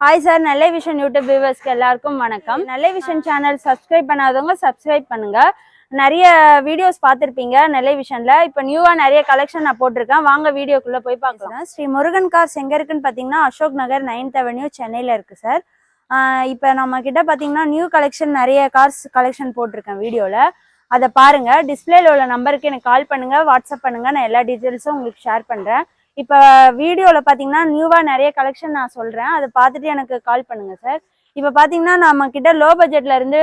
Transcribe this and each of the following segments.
Hi sir நல்ல vision YouTube வியூவர்ஸ்க்கு எல்லாருக்கும் வணக்கம். நல்ல விஷன் சேனல் சப்ஸ்கிரைப் பண்ணாதவங்க சப்ஸ்கிரைப் பண்ணுங்க. நிறைய வீடியோஸ் பார்த்துருப்பீங்க. நெல்லை விஷன்ல இப்போ நியூவாக நிறைய கலெக்ஷன் நான் போட்டிருக்கேன். வாங்க வீடியோக்குள்ளே போய் பார்க்கலாம். ஸ்ரீ முருகன் கார்ஸ் எங்கே இருக்குன்னு பார்த்தீங்கன்னா அசோக் நகர் நைன்த் அவென்யூ சென்னையில் இருக்குது சார் இப்போ நம்ம கிட்ட பார்த்தீங்கன்னா நியூ கலெக்ஷன் நிறைய கார்ஸ் கலெக்ஷன் போட்டிருக்கேன் வீடியோவில் அதை பாருங்கள் டிஸ்பிளேல உள்ள நம்பருக்கு எனக்கு கால் பண்ணுங்கள் வாட்ஸ்அப் பண்ணுங்கள் நான் எல்லா டீட்டெயில்ஸும் உங்களுக்கு ஷேர் பண்ணுறேன் இப்போ வீடியோவில் பார்த்தீங்கன்னா நியூவாக நிறைய கலெக்ஷன் நான் சொல்கிறேன் அதை பார்த்துட்டு எனக்கு கால் பண்ணுங்கள் சார் இப்போ பார்த்தீங்கன்னா நம்ம கிட்ட லோ பட்ஜெட்லேருந்து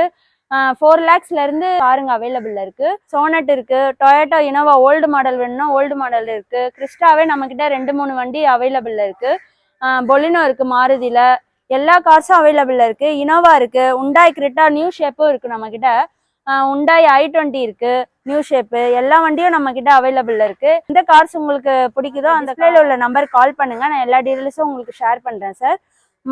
ஃபோர் லேக்ஸ்லேருந்து காருங்க அவைலபிள்ல இருக்குது சோனட் இருக்குது டொயேட்டோ இனோவா ஓல்டு மாடல் வேணும்னா ஓல்டு மாடல் இருக்குது கிறிஸ்டாவே நம்மக்கிட்ட ரெண்டு மூணு வண்டி அவைலபிள் இருக்குது பொலினோ இருக்குது மாருதியில் எல்லா கார்ஸும் அவைலபிள் இருக்குது இனோவா இருக்கு. உண்டாய் கிரிட்டா நியூ ஷேப்பும் இருக்குது நம்மக்கிட்ட உண்டாய் ஐ டுவெண்ட்டி இருக்கு நியூ ஷேப்பு எல்லா வண்டியும் நம்ம கிட்ட அவைலபிள்ல இருக்கு. எந்த கார்ஸ் உங்களுக்கு பிடிக்குதோ அந்த பிளேல உள்ள நம்பர் கால் பண்ணுங்க. நான் எல்லா டீடைல்ஸும் உங்களுக்கு ஷேர் பண்றேன் சார்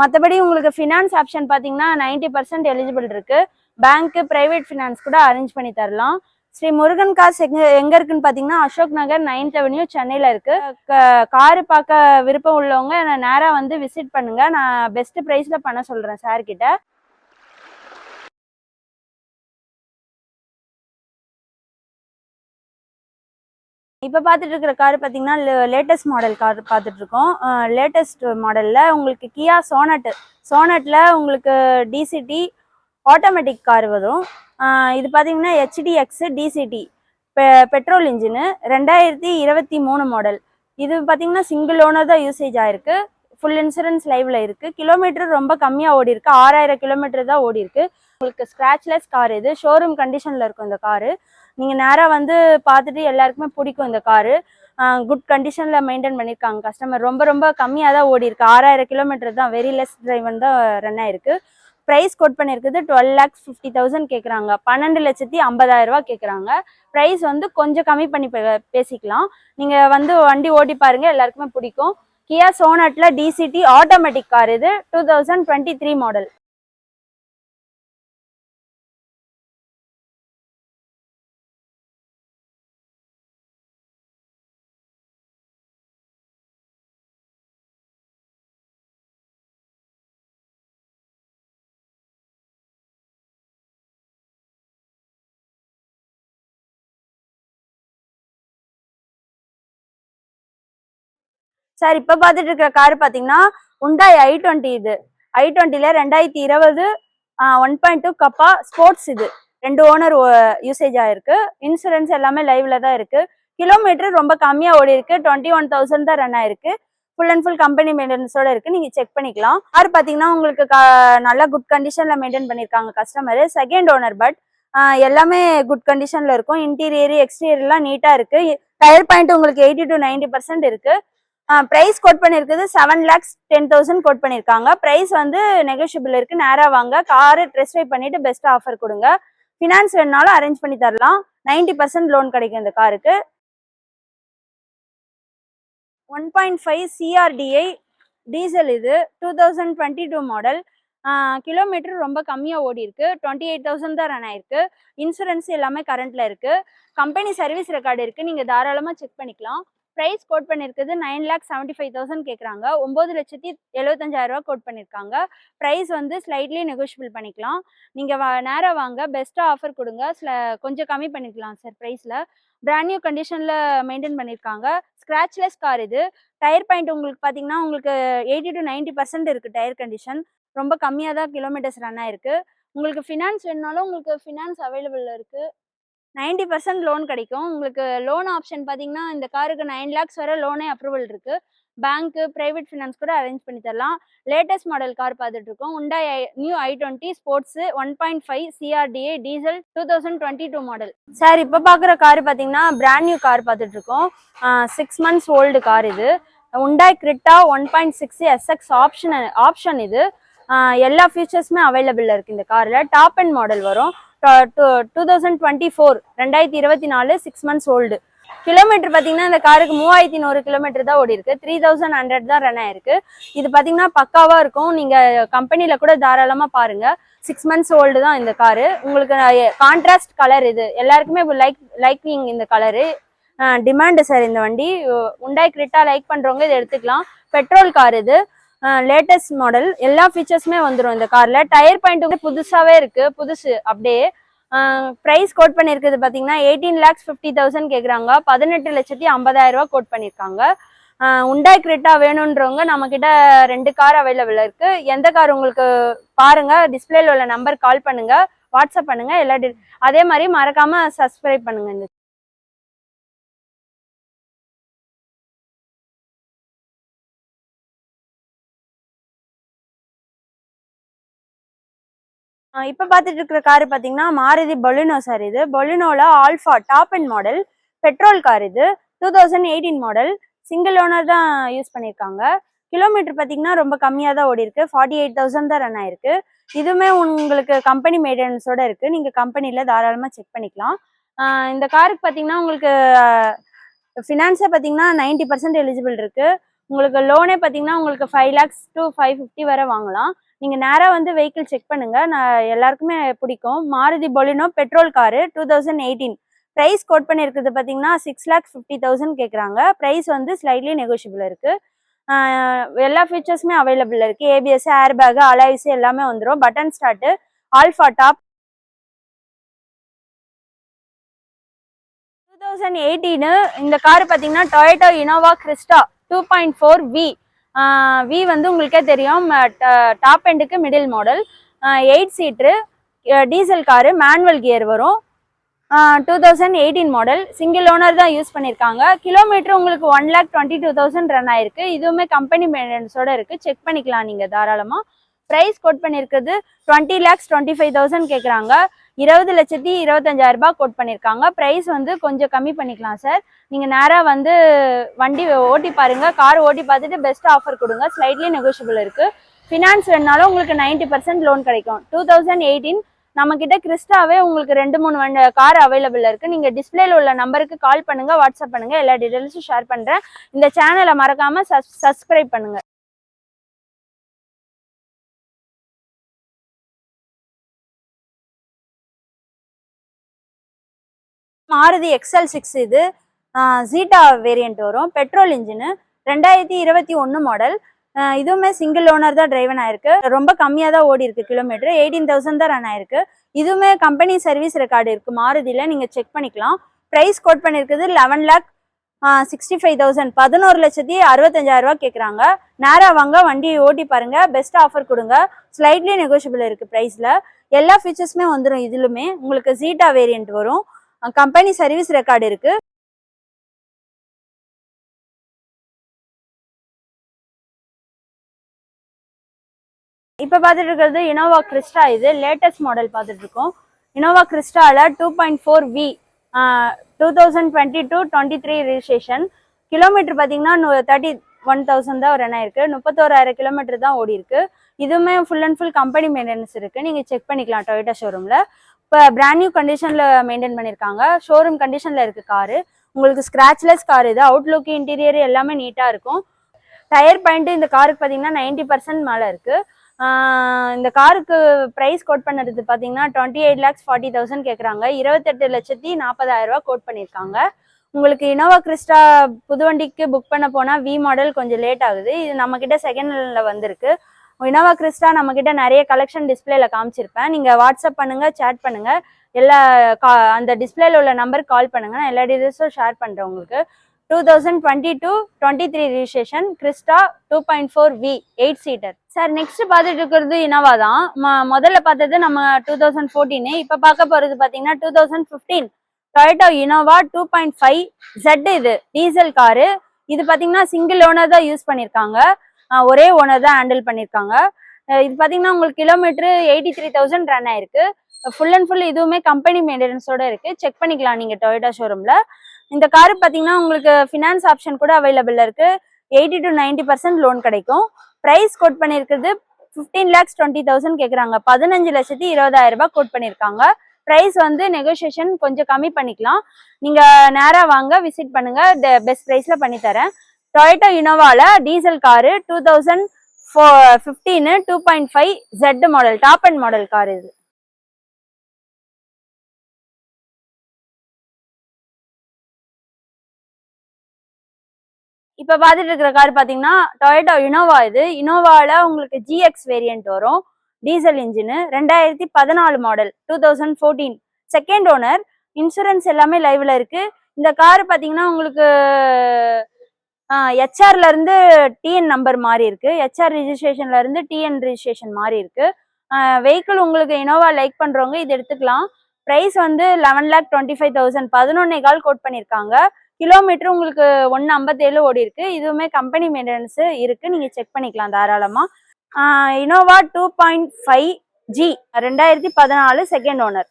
மற்றபடி உங்களுக்கு ஃபினான்ஸ் ஆப்ஷன் பார்த்தீங்கன்னா நைன்டி பர்சன்ட் எலிஜிபிள் இருக்கு. பேங்க் பிரைவேட் ஃபினான்ஸ் கூட அரேஞ்ச் பண்ணி தரலாம். ஸ்ரீ முருகன் கார்ஸ் எங்க எங்க இருக்குன்னு பாத்தீங்கன்னா அசோக் நகர் நைன்த் அவென்யூ சென்னையில இருக்கு. காரு பார்க்க விருப்பம் உள்ளவங்க நேரா வந்து விசிட் பண்ணுங்க. நான் பெஸ்ட் பிரைஸ்ல பண்ண சொல்றேன் சார் கிட்ட. இப்போ பார்த்துட்டு இருக்கிற கார் பார்த்தீங்கன்னா லேட்டஸ்ட் மாடல் கார் பார்த்துட்டு இருக்கோம் லேட்டஸ்ட் மாடலில் உங்களுக்கு கியா சோனட் சோனட்டில் உங்களுக்கு டிசிடி ஆட்டோமேட்டிக் கார் வரும். இது பார்த்தீங்கன்னா ஹெச்டிஎக்ஸ் டிசிடி பெ பெட்ரோல் இன்ஜினு ரெண்டாயிரத்தி இருபத்தி மூணு மாடல் இது பார்த்தீங்கன்னா சிங்கிள் ஓனர் தான் யூசேஜ் ஆயிருக்கு. ஃபுல் இன்சூரன்ஸ் லைவ்ல இருக்கு. கிலோமீட்டர் ரொம்ப கம்மியாக ஓடி இருக்கு ஆறாயிரம் கிலோமீட்டர் தான் ஓடி இருக்கு உங்களுக்கு ஸ்க்ராச்லெஸ் கார் இது. ஷோரூம் கண்டிஷனில் இருக்கும் இந்த காரு நீங்கள் நேராக வந்து பார்த்துட்டு எல்லாருக்குமே பிடிக்கும் இந்த காரு. குட் கண்டிஷனில் மெயின்டைன் பண்ணியிருக்காங்க கஸ்டமர் ரொம்ப ரொம்ப கம்மியாக தான் ஓடி இருக்கு ஆறாயிரம் கிலோமீட்டர் தான் வெரி லெஸ் டிரைவன் தான் ரன் ஆயிருக்கு. ப்ரைஸ் கோட் பண்ணியிருக்குது டுவெல் லேக்ஸ் ஃபிஃப்டி தௌசண்ட் கேட்குறாங்க பன்னெண்டு லட்சத்தி ஐம்பதாயிரரூவா கேட்குறாங்க ப்ரைஸ் வந்து கொஞ்சம் கம்மி பண்ணி பே- பேசிக்கலாம். நீங்கள் வந்து வண்டி ஓட்டி பாருங்கள் எல்லாருக்குமே பிடிக்கும். கியா சோனட்ல டிசிடி ஆட்டோமேட்டிக் கார் இது two thousand twenty three model sir இப்போ பார்த்துட்டு இருக்கிற கார் பார்த்தீங்கன்னா உண்டாய் ஐ டுவெண்ட்டி இது ஐ டுவெண்ட்டில ரெண்டாயிரத்தி இருபது one point two Kappa sports இது. ரெண்டு ஓனர் யூசேஜ் ஆயிருக்கு. இன்சூரன்ஸ் எல்லாமே லைவ்ல தான் இருக்கு. கிலோமீட்டர் ரொம்ப கம்மியாக ஓடி இருக்கு. டுவெண்ட்டி ஒன் தௌசண்ட் தான் ரன் ஆயிருக்கு. ஃபுல் அண்ட் ஃபுல் கம்பெனி மெயின்டெனன்ஸோட இருக்கு. நீங்க செக் பண்ணிக்கலாம். கார் பாத்தீங்கன்னா உங்களுக்கு க- நல்ல குட் கண்டிஷன்ல மெயின்டைன் பண்ணியிருக்காங்க கஸ்டமர் செகண்ட் ஓனர் பட் எல்லாமே குட் கண்டிஷன்ல இருக்கும். இன்டீரியர் எக்ஸ்டீரியர்லாம் நீட்டா இருக்கு. டயர் பாயிண்ட் உங்களுக்கு எயிட்டி டு நைன்டி பர்சன்ட் இருக்கு. ப்ரைஸ் கோட் பண்ணியிருக்குது seven lakhs ten thousand quote பண்ணியிருக்காங்க ப்ரைஸ் வந்து நெகோஷியபிள் இருக்குது நேராக வாங்க. காரு ட்ரெஸ் ட்ரைவ் பண்ணிட்டு பெஸ்ட் ஆஃபர் கொடுங்க. ஃபினான்ஸ் வேணுனாலும் அரேஞ்ச் பண்ணி தரலாம். நைன்டி பர்சன்ட் லோன் கிடைக்கும் இந்த காருக்கு one point five CRDi diesel இது. Two thousand twenty two model kilometre ரொம்ப கம்மியாக ஓடி இருக்கு டுவெண்ட்டி எயிட் தௌசண்ட் தான் ரன் ஆயிருக்கு. இன்சூரன்ஸ் எல்லாமே கரண்ட்ல இருக்கு. கம்பெனி சர்வீஸ் ரெக்கார்டு இருக்கு. நீங்க தாராளமாக செக் பண்ணிக்கலாம். ப்ரைஸ் கோட் பண்ணியிருக்குது nine lakh seventy five thousand கேட்குறாங்க ஒம்பது லட்சத்தி எழுபத்தஞ்சாயிரரூவா கோட் பண்ணியிருக்காங்க ப்ரைஸ் வந்து ஸ்லைட்லி நெகோஷியபிள் பண்ணிக்கலாம். நீங்கள் வா நேராக வாங்க. பெஸ்ட்டாக ஆஃபர் கொடுங்க. ஸ்ல கொஞ்சம் கம்மி பண்ணிக்கலாம் சார் ப்ரைஸில் பிராண்ட் நியூ கண்டிஷனில் மெயின்டைன் பண்ணியிருக்காங்க ஸ்க்ராட்ச்லெஸ் கார் இது. டயர் பாயிண்ட் உங்களுக்கு பார்த்தீங்கன்னா உங்களுக்கு எயிட்டி டு நைன்ட்டி பர்சன்ட் இருக்குது டயர் கண்டிஷன் ரொம்ப கம்மியாக தான் கிலோமீட்டர்ஸ் ரன் ஆயிருக்கு. உங்களுக்கு ஃபினான்ஸ் வேணுனாலும் உங்களுக்கு ஃபினான்ஸ் அவைலபிள் இருக்குது நைன்டி பர்சன்ட் லோன் கிடைக்கும். உங்களுக்கு லோன் ஆப்ஷன் பார்த்தீங்கன்னா இந்த காருக்கு நைன் லேக்ஸ் வரை லோனே அப்ரூவல் இருக்கு. பேங்க்கு பிரைவேட் ஃபினான்ஸ் கூட அரேஞ்ச் பண்ணி தரலாம். லேட்டஸ்ட் மாடல் கார் பார்த்துட்டு இருக்கோம். Hyundai new i twenty sports one point five CRDi diesel two thousand twenty two model. Sir இப்போ பார்க்குற கார் பார்த்தீங்கன்னா பிராண்ட் நியூ கார் பார்த்துட்டு இருக்கோம். சிக்ஸ் மந்த்ஸ் ஓல்டு கார் இது. Hyundai Creta one point six SX option option இது. எல்லா ஃபீச்சர்ஸுமே அவைலபிளில் இருக்குது இந்த காரில். டாப் அண்ட் மாடல் வரும். டூ தௌசண்ட் டுவெண்ட்டி ஃபோர் ரெண்டாயிரத்தி இருபத்தி நாலு சிக்ஸ் மந்த்ஸ் ஓல்டு கிலோமீட்டர் பார்த்தீங்கன்னா இந்த காருக்கு மூவாயிரத்தி நூறு கிலோமீட்டர் தான் ஓடி இருக்கு த்ரீ தௌசண்ட் ஹண்ட்ரட் தான் ரன் ஆயிருக்கு. இது பார்த்தீங்கன்னா பக்காவா இருக்கும். நீங்க கம்பெனில கூட தாராளமா பாருங்க. சிக்ஸ் மந்த்ஸ் ஓல்டு தான் இந்த காரு. உங்களுக்கு கான்ட்ராஸ்ட் கலர் இது. எல்லாருக்குமே லைக் லைக்கிங் இந்த கலரு டிமாண்டு சார் இந்த வண்டி. உண்டாய் கிரிட்டா லைக் பண்றவங்க இதை எடுத்துக்கலாம். பெட்ரோல் கார் இது. லேட்டஸ்ட் மாடல் எல்லா ஃபீச்சர்ஸுமே வந்துடும் இந்த காரில் டயர் பாயிண்ட் புதுசாகவே இருக்கு. புதுசு அப்படியே. ப்ரைஸ் கோட் பண்ணியிருக்கிறது பார்த்தீங்கன்னா எயிட்டீன் லேக்ஸ் ஃபிஃப்டி தௌசண்ட் கேட்குறாங்க பதினெட்டு லட்சத்தி ஐம்பதாயிரம் ரூபா கோட் பண்ணியிருக்காங்க உண்டாய் கிரெட்டா வேணுன்றவங்க நம்மக்கிட்ட ரெண்டு கார் அவைலபிள் இருக்குது எந்த கார் உங்களுக்கு பாருங்கள் டிஸ்பிளேல உள்ள நம்பர் கால் பண்ணுங்கள் வாட்ஸ்அப் பண்ணுங்கள் எல்லா டி- அதே மாதிரி மறக்காமல் சப்ஸ்கிரைப் பண்ணுங்கள் இந்த இப்ப பாத்துட்டு இருக்கிற காரு பாத்தீங்கன்னா மாருதி பொலினோ சார் இது. பொலினோல alpha top and model petrol car இது. Two thousand eighteen model single owner தான் யூஸ் பண்ணியிருக்காங்க கிலோமீட்டர் பார்த்தீங்கன்னா ரொம்ப கம்மியாக தான் ஓடி இருக்கு ஃபார்ட்டி எயிட் தௌசண்ட் தான் ரன் ஆயிருக்கு. இதுவுமே உங்களுக்கு கம்பெனி மெயின்டெனன்ஸோட இருக்கு. நீங்க கம்பெனியில் தாராளமாக செக் பண்ணிக்கலாம். இந்த காருக்கு பார்த்தீங்கன்னா உங்களுக்கு ஃபினான்ஸை பார்த்தீங்கன்னா நைன்டி பர்சன்ட் எலிஜிபிள் இருக்கு. உங்களுக்கு லோனே பார்த்தீங்கன்னா உங்களுக்கு five lakhs to five fifty வரை வாங்கலாம். நீங்கள் நேராக வந்து வெஹிக்கிள் செக் பண்ணுங்கள் நான் எல்லாருக்குமே பிடிக்கும். Maruti Baleno petrol car two thousand eighteen price quote பண்ணியிருக்கிறது பார்த்தீங்கன்னா சிக்ஸ் லேக் ஃபிஃப்டி தௌசண்ட் கேட்குறாங்க. ப்ரைஸ் வந்து ஸ்லைட்லி நெகோஷியபிள் இருக்குது எல்லா ஃபீச்சர்ஸுமே அவைலபிள் இருக்குது ஏபிஎஸ் ஏர் பேக்கு அலாய்ஸ் எல்லாமே வந்துடும் button start alpha top two thousand eighteen இந்த கார் பார்த்தீங்கன்னா Toyota Innova Crysta two point four V V வந்து உங்களுக்கே தெரியும் டாப் எண்டுக்கு middle model eight seater diesel car manual gear வரும். Two thousand eighteen model single owner தான் use பண்ணியிருக்காங்க kilometre உங்களுக்கு one lakh twenty two thousand run ஆயிருக்கு. இதுவுமே கம்பெனி மெயின்டெனன்ஸோட இருக்கு. செக் பண்ணிக்கலாம் நீங்கள் தாராளமாக ப்ரைஸ் கோட் பண்ணியிருக்கிறது twenty lakhs twenty five thousand கேட்குறாங்க இருபது லட்சத்தி இருபத்தஞ்சாயிரம் ரூபாய் கோட் பண்ணியிருக்காங்க ப்ரைஸ் வந்து கொஞ்சம் கம்மி பண்ணிக்கலாம் சார் நீங்கள் நேராக வந்து வண்டி ஓட்டி பாருங்க. கார் ஓட்டி பார்த்துட்டு பெஸ்ட் ஆஃபர் கொடுங்க. ஸ்லைட்லி நெகோஷியபிள் இருக்கு. ஃபினான்ஸ் வேணுனாலும் உங்களுக்கு நைன்டி பர்சன்ட் லோன் கிடைக்கும். டூ தௌசண்ட் எயிட்டீன் நம்ம கிட்ட கிறிஸ்டாவே உங்களுக்கு ரெண்டு மூணு வண்டி கார் அவைலபிள் இருக்கு. நீங்க டிஸ்பிளேல உள்ள நம்பருக்கு கால் பண்ணுங்க வாட்ஸ்அப் பண்ணுங்க. எல்லா டீடைல்ஸும் ஷேர் பண்றேன். இந்த சேனலை மறக்காம சப்ஸ்கிரைப் பண்ணுங்க. மாருதி எக்ஸ்எல் சிக்ஸ் இது ஜீட்டா வேரியன்ட் வரும். பெட்ரோல் இன்ஜினு ரெண்டாயிரத்தி இருபத்தி ஒன்று மாடல் இதுவுமே சிங்கிள் ஓனர் தான் டிரைவன் ஆயிருக்கு. ரொம்ப கம்மியாக தான் ஓடி இருக்கு கிலோமீட்டர் எயிட்டீன் தௌசண்ட் தான் ரன் ஆயிருக்கு. இதுவுமே கம்பெனி சர்வீஸ் ரெக்கார்டு இருக்கு. மாருதியில் நீங்கள் செக் பண்ணிக்கலாம். ப்ரைஸ் கோட் பண்ணியிருக்குது eleven lakh sixty five thousand பதினோரு லட்சத்தி அறுபத்தஞ்சாயிரம் ரூபா கேட்குறாங்க நேராக வாங்க வண்டியை ஓட்டி பாருங்கள் பெஸ்ட் ஆஃபர் கொடுங்க. ஸ்லைட்லி நெகோஷியபிள் இருக்குது ப்ரைஸில் எல்லா ஃபீச்சர்ஸுமே வந்துடும் இதுலுமே உங்களுக்கு ஜீட்டா வேரியன்ட் வரும். கம்பெனி சர்வீஸ் ரெக்கார்டு இருக்கு. இப்போ பார்த்துட்டு இருக்கிறது இனோவா கிறிஸ்டா இது லேட்டஸ்ட் மாடல் பார்த்துட்டு இருக்கோம் Innova கிறிஸ்டால two point four V two thousand twenty two twenty three registration kilometre பார்த்தீங்கன்னா தேர்ட்டி ஒன் தௌசண்ட் தான் ரன் ஆயிருக்கு முப்பத்தோராயிரம் கிலோமீட்டர் தான் ஓடி இருக்கு. இதுவுமே full and full company maintenance இருக்கு. நீங்க செக் பண்ணிக்கலாம் டொயோட்டா ஷோரூம்ல இப்போ பிராண்ட் நியூ கண்டிஷன்ல மெயின்டைன் பண்ணியிருக்காங்க ஷோரூம் கண்டிஷன்ல இருக்கு காரு உங்களுக்கு ஸ்க்ராட்ச்லெஸ் கார் இது. அவுட்லுக் இன்டீரியர் எல்லாமே நீட்டாக இருக்கும். டயர் பாயிண்ட் இந்த காருக்கு பார்த்தீங்கன்னா நைன்டி பர்சன்ட் மேலே இருக்கு. இந்த காருக்கு ப்ரைஸ் கோட் பண்ணுறது பார்த்தீங்கன்னா twenty eight lakhs forty thousand கேட்குறாங்க இருபத்தெட்டு லட்சத்தி நாற்பதாயிரம் ரூபா கோட் பண்ணியிருக்காங்க உங்களுக்கு இனோவா கிறிஸ்டா புது வண்டிக்கு புக் பண்ண போனால் வி மாடல் கொஞ்சம் லேட் ஆகுது. இது நம்மக்கிட்ட செகண்ட் ஹேண்டில் வந்திருக்கு. இனோவா கிறிஸ்டா நம்மக்கிட்ட நிறைய கலெக்ஷன் டிஸ்பிளேல காமிச்சிருப்பேன். நீங்கள் வாட்ஸ்அப் பண்ணுங்கள் சேட் பண்ணுங்கள் எல்லா கா- அந்த டிஸ்பிளேல உள்ள நம்பருக்கு கால் பண்ணுங்கள் நான் எல்லா டீடைல்ஸும் ஷேர் பண்ணுறேன் உங்களுக்கு. Two thousand twenty two twenty three registration Crysta two point four V eight seater sir next பார்த்துட்டு இருக்கிறது இனோவா தான். ம- முதல்ல பார்த்தது நம்ம டூ தௌசண்ட் ஃபோர்டீனு இப்போ பார்க்க போகிறது பார்த்தீங்கன்னா two thousand fifteen Toyota Innova two point five Z இது டீசல் காரு இது பார்த்தீங்கன்னா சிங்கிள் ஓனர் தான் யூஸ் பண்ணியிருக்காங்க ஒரே ஓனர் தான் ஹேண்டில் பண்ணியிருக்காங்க இது பார்த்தீங்கன்னா உங்களுக்கு kilometre eighty three thousand run ஆயிருக்கு. ஃபுல் அண்ட் ஃபுல் இதுவுமே கம்பெனி மெயின்டெனன்ஸோட இருக்கு. செக் பண்ணிக்கலாம் நீங்க டொயோட்டா ஷோரூமில் இந்த கார் பார்த்தீங்கன்னா உங்களுக்கு ஃபினான்ஸ் ஆப்ஷன் கூட அவைலபிள் இருக்கு. Eighty to ninety percent loan கிடைக்கும். ப்ரைஸ் கோட் பண்ணியிருக்கிறது ஃபிஃப்டீன் லேக்ஸ் டுவெண்ட்டி தௌசண்ட் கேட்குறாங்க பதினஞ்சு லட்சத்தி இருபதாயிரம் ரூபாய் கோட் பண்ணியிருக்காங்க ப்ரைஸ் வந்து நெகோசியேஷன் கொஞ்சம் கம்மி பண்ணிக்கலாம். நீங்கள் நேராக வாங்க விசிட் பண்ணுங்கள் பெஸ்ட் ப்ரைஸில் பண்ணித்தரேன் டொயேட்டோ இனோவாவில் diesel car two thousand four fifteen two point five Z model top end model car இது. இப்போ பார்த்துட்டு இருக்கிற கார் பார்த்தீங்கன்னா டொயேட்டோ இனோவா இது. இனோவாவில் உங்களுக்கு ஜிஎக்ஸ் வேரியன்ட் வரும். டீசல் இன்ஜினு ரெண்டாயிரத்தி பதினாலு model two thousand fourteen. Second owner insurance எல்லாமே லைவ்ல இருக்கு. இந்த கார் பார்த்தீங்கன்னா உங்களுக்கு ஹெச்ஆர்ல இருந்து டிஎன் நம்பர் மாறி இருக்கு. ஹெச்ஆர் ரிஜிஸ்ட்ரேஷன்ல இருந்து டிஎன் ரிஜிஸ்ட்ரேஷன் மாறி இருக்கு. வெஹிக்கிள் உங்களுக்கு இனோவா லைக் பண்றவங்க இது எடுத்துக்கலாம். ப்ரைஸ் வந்து eleven lakh twenty five thousand பதினொன்னே கால் கோட் பண்ணியிருக்காங்க கிலோமீட்டர் உங்களுக்கு ஒன்று ஐம்பத்தேழு ஓடி இருக்கு. இதுவுமே கம்பெனி மெயின்டெனன்ஸ் இருக்கு. நீங்க செக் பண்ணிக்கலாம் தாராளமா. Innova two point five G ரெண்டாயிரத்தி பதினாலு செகண்ட் ஓனர்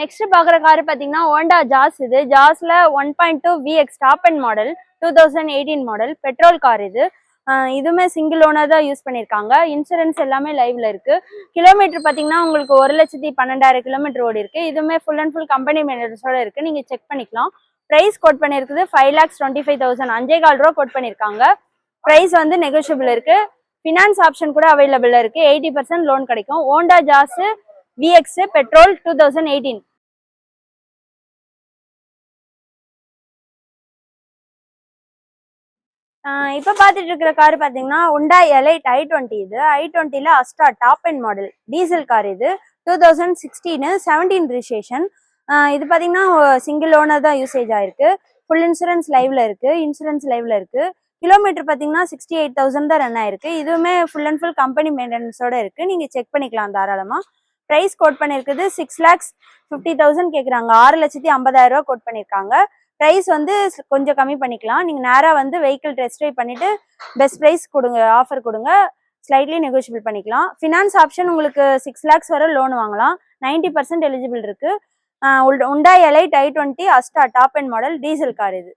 நெக்ஸ்ட் பாக்குற கார் பாத்தீங்கன்னா ஹோண்டா ஜாஸ் இது. ஜாஸ்ல one point two VX top end model two thousand eighteen model petrol car இது. இதுவுமே சிங்கிள் ஓனர் தான் யூஸ் பண்ணியிருக்காங்க. இன்சூரன்ஸ் எல்லாமே லைவ்ல இருக்கு. கிலோமீட்டர் பாத்தீங்கன்னா உங்களுக்கு ஒரு லட்சத்தி பன்னெண்டாயிரம் கிலோமீட்டர் ஓடி இருக்கு இதுவுமே ஃபுல் அண்ட் ஃபுல் கம்பெனி மெயின்டெனன்ஸோட இருக்கு. நீங்க செக் பண்ணிக்கலாம். ப்ரைஸ் கோட் பண்ணியிருக்குது five lakhs twenty five thousand அஞ்சே கால் ரூபா கோட் பண்ணியிருக்காங்க. ப்ரைஸ் வந்து நெகோஷியபிள் இருக்கு. ஃபினான்ஸ் ஆப்ஷன் கூட அவைலபிள் இருக்கு. எயிட்டி பர்சன்ட் லோன் கிடைக்கும். Honda Jazz VX petrol two thousand eighteen இப்போ பார்த்துட்டு இருக்கிற கார் பார்த்தீங்கன்னா உண்டா எலைட் ஐ டுவெண்ட்டி இது. ஐ டுவெண்ட்டியில் Asta top end model diesel car இது. Two thousand sixteen seventeen registration இது பார்த்தீங்கன்னா சிங்கிள் ஓனர் தான் யூசேஜ் ஆயிருக்கு. ஃபுல் இன்சூரன்ஸ் லைவ்ல இருக்கு. இன்சூரன்ஸ் லைவ்ல இருக்கு. கிலோமீட்டர் பார்த்தீங்கன்னா சிக்ஸ்டி எயிட் தௌசண்ட் தான் ரன் ஆயிருக்கு. இதுவுமே ஃபுல் அண்ட் ஃபுல் கம்பெனி மெயின்டெனன்ஸோட இருக்கு. நீங்க செக் பண்ணிக்கலாம் தாராளமாக ப்ரைஸ் கோட் பண்ணியிருக்குது சிக்ஸ் லேக்ஸ் ஃபிஃப்டி தௌசண்ட் கேட்குறாங்க ஆறு லட்சத்தி ஐம்பதாயிரம் ரூபா கோட் பண்ணியிருக்காங்க. ப்ரைஸ் வந்து கொஞ்சம் கம்மி பண்ணிக்கலாம். நீங்கள் நேராக வந்து வெஹிக்கிள் டெஸ்ட் ட்ரைவ் பண்ணிவிட்டு பெஸ்ட் ப்ரைஸ் கொடுங்க ஆஃபர் கொடுங்க. ஸ்லைட்லி நெகோஷியபிள் பண்ணிக்கலாம். ஃபினான்ஸ் ஆப்ஷன் உங்களுக்கு சிக்ஸ் லேக்ஸ் வரை லோன் வாங்கலாம். நைன்டி பர்சன்ட் எலிஜிபிள் இருக்குது உண்டா Elite i twenty Asta top end model diesel car இது.